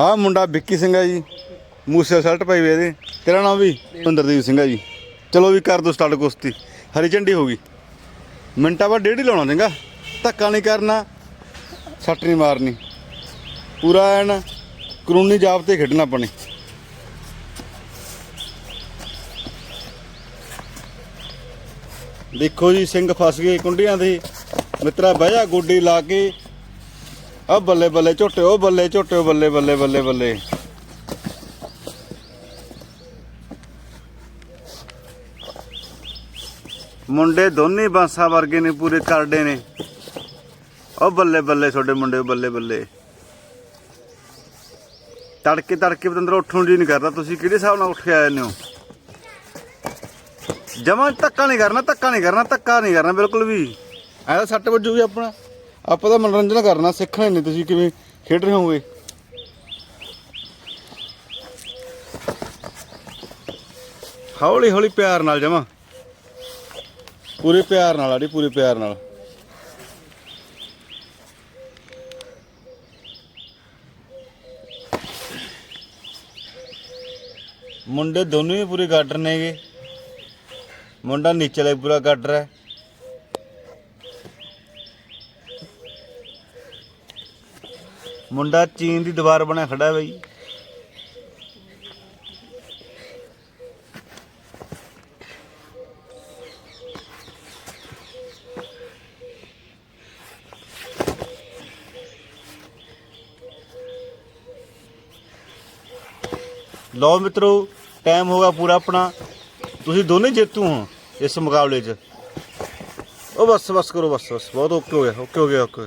ਆਹ ਮੁੰਡਾ ਵਿੱਕੀ ਸਿੰਘ ਆ ਜੀ। ਮੂਸੇ ਸ਼ਰਟ ਪਾਈ ਹੋਈ ਇਹਦੇ। ਤੇਰਾ ਨਾਮ ਵੀ ਪੰਦਰਦੀਪ ਸਿੰਘ ਆ ਜੀ। ਚਲੋ ਵੀ ਕਰ ਦੋ ਸਟਾਰਟ ਕੁਸ਼ਤੀ। ਹਰੀ ਝੰਡੀ ਹੋ ਗਈ। ਮਿੰਟਾਂ ਬਾਅਦ ਡੇਢ ਹੀ ਲਾਉਣਾ ਚੰਗਾ ਧੱਕਾ ਨਹੀਂ ਕਰਨਾ। ਸੱਟ ਨਹੀਂ ਮਾਰਨੀ। ਪੂਰਾ ਐਨ ਕਾਨੂੰਨੀ ਜਾਬ ਤੇ ਖੇਡਣਾ ਆਪਣੇ ਦੇਖੋ ਜੀ, ਸਿੰਘ ਫਸ ਗਏ ਕੁੰਡੀਆਂ ਦੇ। ਮਿੱਤਰਾ ਬਹਿ ਜਾ ਗੋਡੀ ਲਾ ਕੇ। ਆ ਬੱਲੇ ਬੱਲੇ ਝੋਟੇ, ਉਹ ਬੱਲੇ ਝੋਟੇ ਬੱਲੇ ਬੱਲੇ ਬੱਲੇ ਬੱਲੇ। ਮੁੰਡੇ ਦੋਨੇ ਬਾਂਸਾਂ ਵਰਗੇ ਨੇ, ਪੂਰੇ ਕਰੜੇ ਨੇ। ਉਹ ਬੱਲੇ ਬੱਲੇ, ਤੁਹਾਡੇ ਮੁੰਡੇ ਬੱਲੇ ਬੱਲੇ। ਤੜਕੇ ਤੜਕੇ ਬਤੰਦਰ ਉੱਠਣ ਜੀ ਨਹੀਂ ਕਰਦਾ। ਤੁਸੀਂ ਕਿਹੜੇ ਹਿਸਾਬ ਨਾਲ ਉੱਠ ਕੇ ਆਏ ਨੇ ਹੋ ਜਮਾਂ ਧੱਕਾ ਨਹੀਂ ਕਰਨਾ, ਧੱਕਾ ਨਹੀਂ ਕਰਨਾ, ਧੱਕਾ ਨਹੀਂ ਕਰਨਾ, ਬਿਲਕੁਲ ਵੀ। ਐ ਤਾਂ ਸੱਟ ਵੱਜੂ ਵੀ ਆਪਣਾ। ਆਪਾਂ ਤਾਂ ਮਨੋਰੰਜਨ ਕਰਨਾ, ਸਿੱਖਣਾ ਨਹੀਂ, ਤੁਸੀਂ ਕਿਵੇਂ ਖੇਡ ਰਹੇ ਹੋਗੇ ਹੌਲੀ ਹੌਲੀ ਪਿਆਰ ਨਾਲ ਜਮਾ। ਪੂਰੇ ਪਿਆਰ ਨਾਲ, ਆੜੀ, ਪੂਰੇ ਪਿਆਰ ਨਾਲ। ਮੁੰਡੇ ਦੋਨੋਂ ਹੀ ਪੂਰੇ ਗਾਡਰ ਨੇਗੇ। ਮੁੰਡਾ ਨੀਚੇ ਲਈ ਪੂਰਾ ਗਾਡਰ ਹੈ ਮੁੰਡਾ ਚੀਨ ਦੀ ਦੀਵਾਰ ਬਣਿਆ ਖੜਾ ਬਈ। ਲਓ ਮਿੱਤਰੋ ਟਾਈਮ ਹੋ ਗਿਆ ਪੂਰਾ ਆਪਣਾ। ਤੁਸੀਂ ਦੋਨੇ ਜੇਤੂ ਹੋ ਇਸ ਮੁਕਾਬਲੇ 'ਚ। ਉਹ ਬਸ ਬਸ ਕਰੋ, ਬਸ ਬਸ। ਬਹੁਤ ਓਕੇ ਹੋ ਗਿਆ ਓਕੇ ਹੋ ਗਿਆ ਓਕੇ